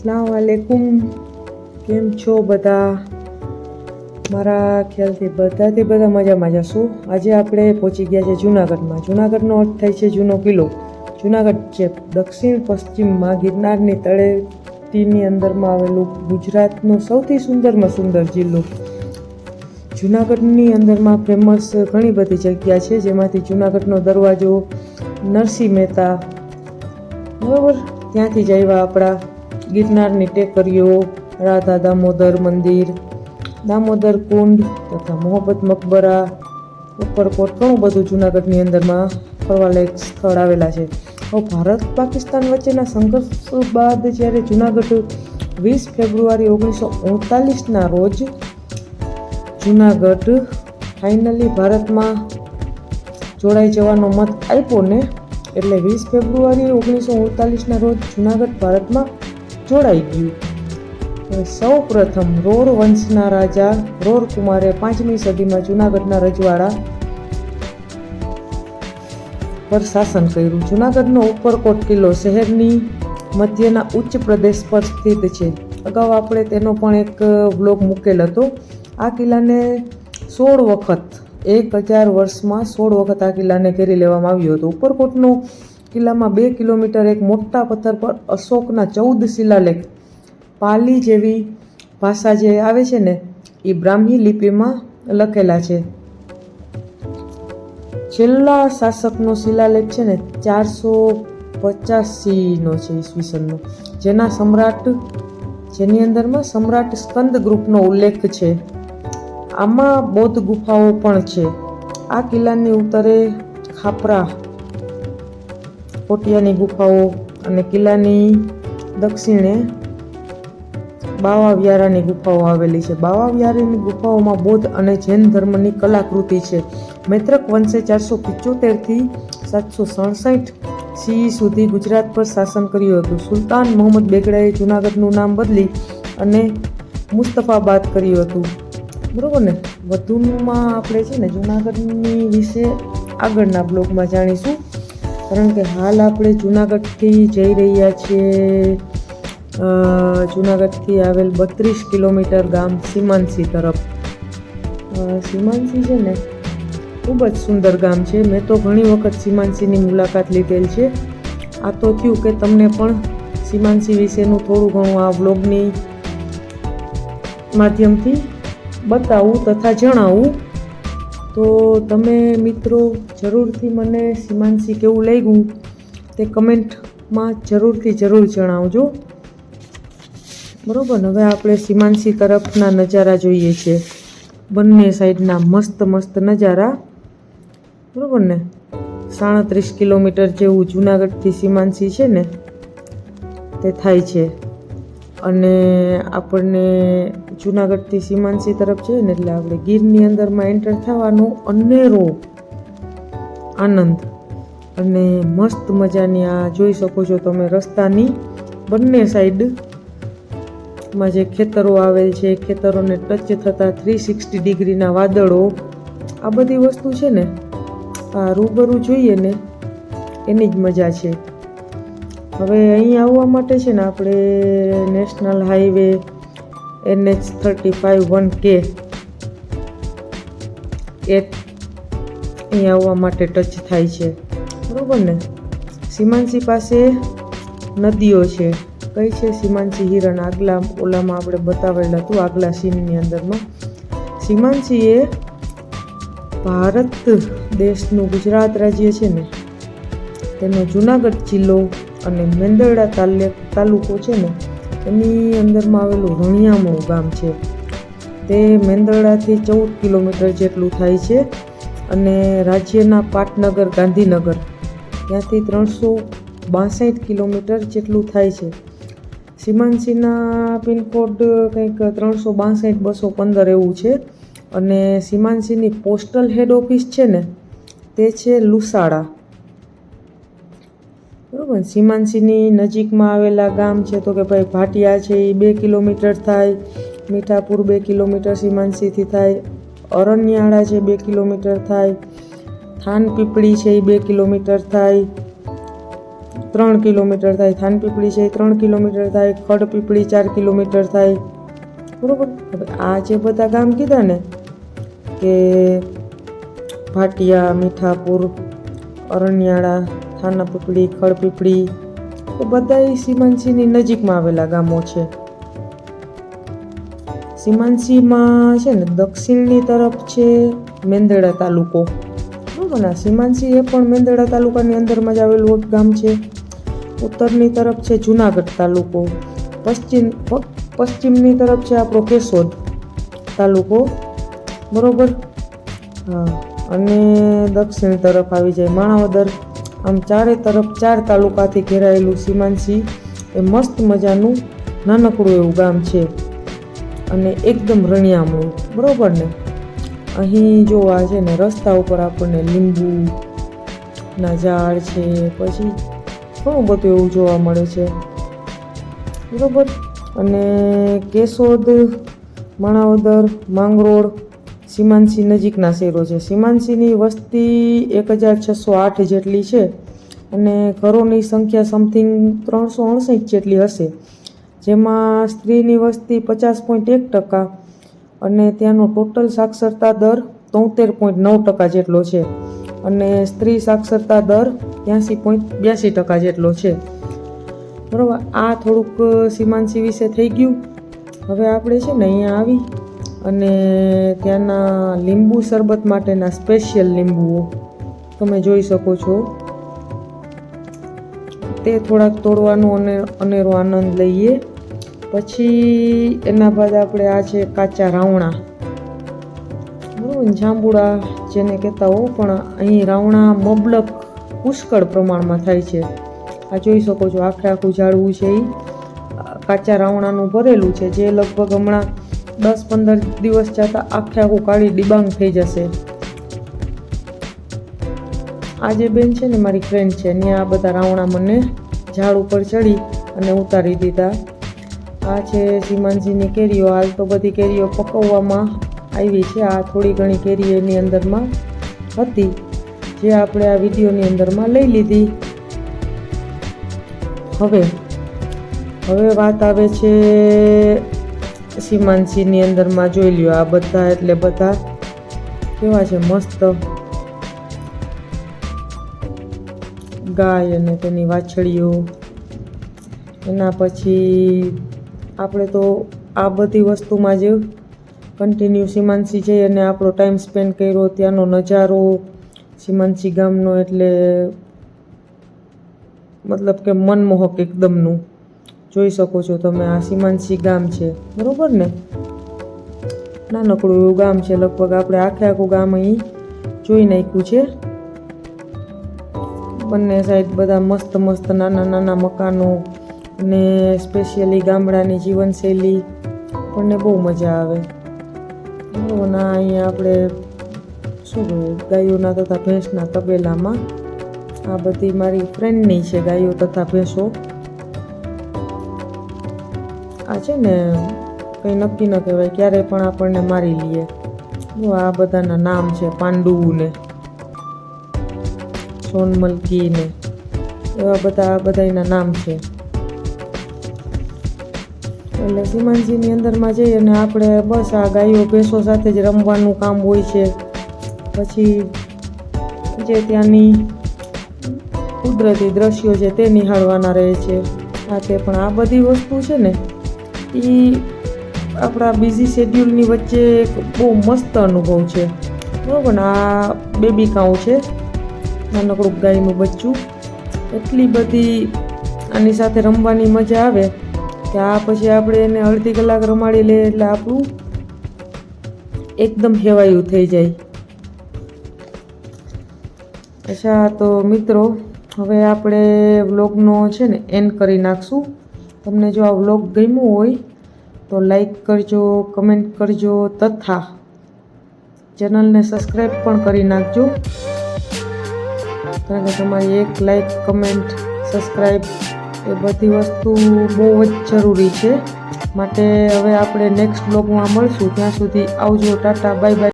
અસલામ વાલેકુમ કેમ છો બધા? મારા ખ્યાલથી બધાથી બધા મજામાં જશું. આજે આપણે પહોંચી ગયા છે જુનાગઢમાં. જુનાગઢનો અર્થ થાય છે જૂનો કિલ્લો. જુનાગઢ છે દક્ષિણ પશ્ચિમમાં ગિરનારની તળેટીની અંદરમાં આવેલું ગુજરાતનો સૌથી સુંદરમાં સુંદર જિલ્લો. જુનાગઢની અંદરમાં ફેમસ ઘણી બધી જગ્યા છે, જેમાંથી જુનાગઢનો દરવાજો નરસિંહ મહેતા. બરાબર? ત્યાંથી જ આવ્યા આપણા ગિરનારની ટેકરીઓ, રાધા દામોદર મંદિર, દામોદર કુંડ તથા મોહબ્બત મકબરા ઉપરકોટ ઘણું બધું જુનાગઢની અંદરમાં ફરવાલાયક સ્થળ આવેલા છે. ભારત પાકિસ્તાન વચ્ચેના સંઘર્ષ બાદ જ્યારે જુનાગઢ વીસ ફેબ્રુઆરી ઓગણીસો ઓડતાલીસના રોજ જુનાગઢ ફાઇનલી ભારતમાં જોડાઈ જવાનો મત આપ્યો ને, એટલે વીસ ફેબ્રુઆરી ઓગણીસો ઓડતાલીસના રોજ જુનાગઢ ભારતમાં જોડાઈ ગયું. સૌ પ્રથમ રોર વંશના રાજા, રોર કુમારે પાંચમી સદીમાં જુનાગઢના રજવાડા પર શાસન કર્યું. જુનાગઢનો ઉપરકોટ કિલ્લો શહેરની મધ્યના ઉચ્ચ પ્રદેશ પર સ્થિત છે. અગાઉ આપણે તેનો પણ એક બ્લોગ મૂકેલ હતો. આ કિલ્લાને સોળ વખત, એક હજાર વર્ષમાં સોળ વખત આ કિલ્લાને ઘેરી લેવામાં આવ્યો હતો. ઉપરકોટનો કિલ્લામાં બે કિલોમીટર એક મોટા પથ્થર પર અશોકના ચૌદ શિલાલેખ પાલી જેવી ભાષા જે આવે છે ને, એ બ્રાહ્મી લિપિમાં લખેલા છે. છેલ્લા શાસકનો શિલાલેખ છે ને, ચારસો પચાસીનો છે ઈસવીસનનો. જેના સમ્રાટ, જેની અંદરમાં સમ્રાટ સ્કંદ ગ્રુપનો ઉલ્લેખ છે. આમાં બૌદ્ધ ગુફાઓ પણ છે. આ કિલ્લાની ઉત્તરે ખાપરા કોટિયાની ગુફાઓ અને કિલ્લાની દક્ષિણે બાવા વ્યારાની ગુફાઓ આવેલી છે. બાવા વ્યારાની ગુફાઓમાં બૌદ્ધ અને જૈન ધર્મની કલાકૃતિ છે. મૈત્રક વંશે ચારસો પિચોતેરથી સાતસો સડસઠ સી સુધી ગુજરાત પર શાસન કર્યું હતું. સુલતાન મોહમ્મદ બેગડાએ જૂનાગઢનું નામ બદલી અને મુસ્તફાબાદ કર્યું હતું. બરાબર ને? વધુમાં આપણે છે ને જૂનાગઢની વિશે આગળના બ્લોગમાં જાણીશું. કારણ કે હાલ આપણે જુનાગઢથી જઈ રહ્યા છીએ. જુનાગઢથી આવેલ બત્રીસ કિલોમીટર ગામ સીમાનસી તરફ. સીમાનસી છે ને, ખૂબ જ સુંદર ગામ છે. મેં તો ઘણી વખત સીમાનસીની મુલાકાત લીધેલ છે. આ તો થયું કે તમને પણ સીમાનસી વિશેનું થોડું ઘણું આ બ્લોગની માધ્યમથી બતાવું તથા જણાવું. તો તમે મિત્રો જરૂરથી મને સીમાનસી કેવું લાગ્યું તે કમેન્ટમાં જરૂરથી જરૂર જણાવજો. બરાબર? હવે આપણે સીમાનસી તરફના નજારા જોઈએ છે બંને સાઈડના મસ્ત મસ્ત નજારા. બરાબર ને? સાડત્રીસ કિલોમીટર જેવું જુનાગઢથી સીમાનસી છે ને, તે થાય છે. અને આપણને જુનાગઢથી સીમાનસી તરફ જઈએ ને એટલે આપણે ગીરની અંદરમાં એન્ટર થવાનો અનેરો આનંદ અને મસ્ત મજાની આ જોઈ શકો છો તમે રસ્તાની બંને સાઈડમાં જે ખેતરો આવેલ છે, ખેતરોને ટચ થતા થ્રી સિક્સટી ડિગ્રીના વાદળો, આ બધી વસ્તુ છે ને, આ રૂબરૂ જોઈએ ને, એની જ મજા છે. હવે અહીં આવવા માટે છે ને, આપણે national highway NH thirty five one કે એ અહીં આવવા માટે ટચ થાય છે. બરાબર ને? સીમાનસી પાસે નદીઓ છે. કઈ છે સીમાનસી હિરણ? આગલા ઓલામાં આપણે બતાવેલા હતું આગલા સીનની અંદરમાં. સીમાનસી એ ભારત દેશનું ગુજરાત રાજ્ય છે ને? તેનો જુનાગઢ જિલ્લો અને મેંદરડા તાલે તાલુકો છે ને? એની અંદરમાં આવેલું રણિયામણું ગામ છે. તે મેંદરડાથી ચૌદ કિલોમીટર જેટલું થાય છે અને રાજ્યના પાટનગર, ગાંધીનગર. ત્યાંથી ત્રણસો બાસઠ કિલોમીટર જેટલું થાય છે. સીમાનસીના પિનકોડ કંઈક ત્રણસો બાસઠ, બસો પંદર એવું છે. અને સીમાનસીની પોસ્ટલ હેડ ઓફિસ છે ને, તે છે લુસાડા. બરાબર? સીમાનસીની નજીકમાં આવેલા ગામ છે તો કે ભાઈ ભાટિયા છે એ બે કિલોમીટર થાય. મીઠાપુર બે કિલોમીટર સીમાનસીથી થાય. અરણ્યાળા છે બે કિલોમીટર થાય. થાન પીપળી છે એ બે કિલોમીટર થાય. ત્રણ કિલોમીટર થાય. થાનપીપળી છે એ ત્રણ કિલોમીટર થાય. ખડપીપળી ચાર કિલોમીટર થાય. બરોબર? આ જે બધા ગામ કીધા ને કે ભાટિયા, મીઠાપુર, અરણ્યાળા થાનાપીપળી ખડપીપળી એ બધા સીમાંસીની નજીકમાં આવેલા ગામો છે. સીમાંસીમાં છે ને દક્ષિણની તરફ છે મેંદરડા તાલુકો. બરાબર ને? સીમાંસી એ પણ મેંદરડા તાલુકાની અંદરમાં જ આવેલું એક ગામ છે. ઉત્તરની તરફ છે જુનાગઢ તાલુકો. પશ્ચિમ પશ્ચિમની તરફ છે આપણો કેશોદ તાલુકો. બરોબર? હા. અને દક્ષિણ તરફ આવી જાય માણાવદર. આમ ચારે તરફ ચાર તાલુકાથી ઘેરાયેલું સીમાંસી એ મસ્ત મજાનું નાનકડું એવું ગામ છે અને એકદમ રણિયામણું, બરાબર ને? અહીં જોવા છે ને રસ્તા ઉપર આપણને લીંબુ ના ઝાડ છે, પછી ઘણું બધું એવું જોવા મળે છે, બરાબર? અને કેશોદ, માણાવદર, માંગરોળ સીમાંસી નજીકના શહેરો છે. સીમાંસીની વસ્તી એક હજાર છસો આઠ જેટલી છે અને ઘરોની સંખ્યા સમથિંગ ત્રણસો અડસઠ જેટલી હશે. જેમાં સ્ત્રીની વસ્તી પચાસ પોઈન્ટ એક ટકા અને ત્યાંનો ટોટલ સાક્ષરતા દર તોતેર પોઈન્ટ નવ ટકા જેટલો છે અને સ્ત્રી સાક્ષરતા દર ત્યાંસી પોઈન્ટ બ્યાસી ટકા જેટલો છે. બરાબર, આ થોડુંક સીમાંસી વિશે થઈ ગયું. હવે આપણે છે ને અહીંયા આવી અને ત્યાંના લીંબુ શરબત માટેના સ્પેશિયલ લીંબુઓ તમે જોઈ શકો છો. તે થોડાક તોડવાનો અને અનેરો આનંદ લઈએ. પછી એના બાદ આપણે આ છે કાચા રાવણા. જાંબુડા જેને કહેતા હો, પણ અહીં રાવણા મબલક પુષ્કળ પ્રમાણમાં થાય છે. આ જોઈ શકો છો, આખરે આખું ઝાડવું છે એ કાચા રાવણાનું ભરેલું છે, જે લગભગ હમણાં દસ પંદર દિવસ જતાં આખે આખું કાળી ડિબાંગ થઈ જશે. આ જે બેન છે ને મારી ફ્રેન્ડ છે ને આ બધા રાવણા મને ઝાડ ઉપર ચડી અને ઉતારી દીધા. આ છે સીમાનજીની કેરીઓ. હાલ તો બધી કેરીઓ પકવવામાં આવી છે. આ થોડી ઘણી કેરી એની અંદરમાં હતી, જે આપણે આ વિડીયોની અંદરમાં લઈ લીધી. હવે હવે વાત આવે છે સીમાંસીની અંદરમાં જોઈ લ્યો આ બધા એટલે બધા કેવા છે, મસ્ત ગાય અને તેની વાછળીઓ એના પછી આપણે તો આ બધી વસ્તુમાં જ કન્ટિન્યુ સીમાંસી જઈ અને આપણો ટાઈમ સ્પેન્ડ કર્યો, ત્યાંનો નજારો સીમાંસી ગામનો એટલે મતલબ કે મનમોહક એકદમનું. જોઈ શકો છો તમે, આ સીમાંશી ગામ છે. બરાબર ને? નાનકડું એવું ગામ છે, લગભગ આપણે આખે આખું ગામ અહીં જોઈ નાખ્યું છે. બંને સાઈડ બધા મસ્ત મસ્ત નાના નાના મકાનો અને સ્પેશિયલી ગામડાની જીવનશૈલી. આપણને બહુ મજા આવે. ના? અહીંયા આપણે શું કહેવાય ગાયોના તથા ભેંસના તબેલામાં આ બધી મારી ફ્રેન્ડની છે, ગાયો તથા ભેંસો. આ છે ને કંઈ નક્કી ન કહેવાય ક્યારે પણ આપણને મારી લઈએ આ બધાના નામ છે પાંડુ ને સોનમલકી ને એવા બધા બધાના નામ છે. એટલે સીમાંસીની અંદરમાં જઈએ અને આપણે બસ આ ગાયો ભેંસો સાથે જ રમવાનું કામ હોય છે. પછી જે ત્યાંની કુદરતી દ્રશ્યો છે તે નિહાળવાના રહે છે. આ તે પણ આ બધી વસ્તુ છે ને એ આપણા બિઝી શેડ્યુલની વચ્ચે એક બહુ મસ્ત અનુભવ છે. બરાબર ને? આ બેબી કાઉ છે. નાનકડું ગાયનું બચ્ચું. એટલી બધી આની સાથે રમવાની મજા આવે કે આ પછી આપણે એને અડધી કલાક રમાડી લઈએ એટલે આપણું એકદમ હેવાયું થઈ જાય. અચ્છા, તો મિત્રો, હવે આપણે વ્લોગનો છે ને એન્ડ કરી નાખશું. તમને જો આ વ્લોગ ગમ્યો હોય, તો લાઈક કરજો કમેન્ટ કરજો, તથા ચેનલને સબસ્ક્રાઈબ પણ કરી નાખજો. કારણ કે તમારી એક લાઈક કમેન્ટ સબસ્ક્રાઈબ એ બધી વસ્તુ બહુ જ જરૂરી છે. માટે હવે આપણે નેક્સ્ટ બ્લોગમાં મળશું. ત્યાં સુધી આવજો. Tata bye bye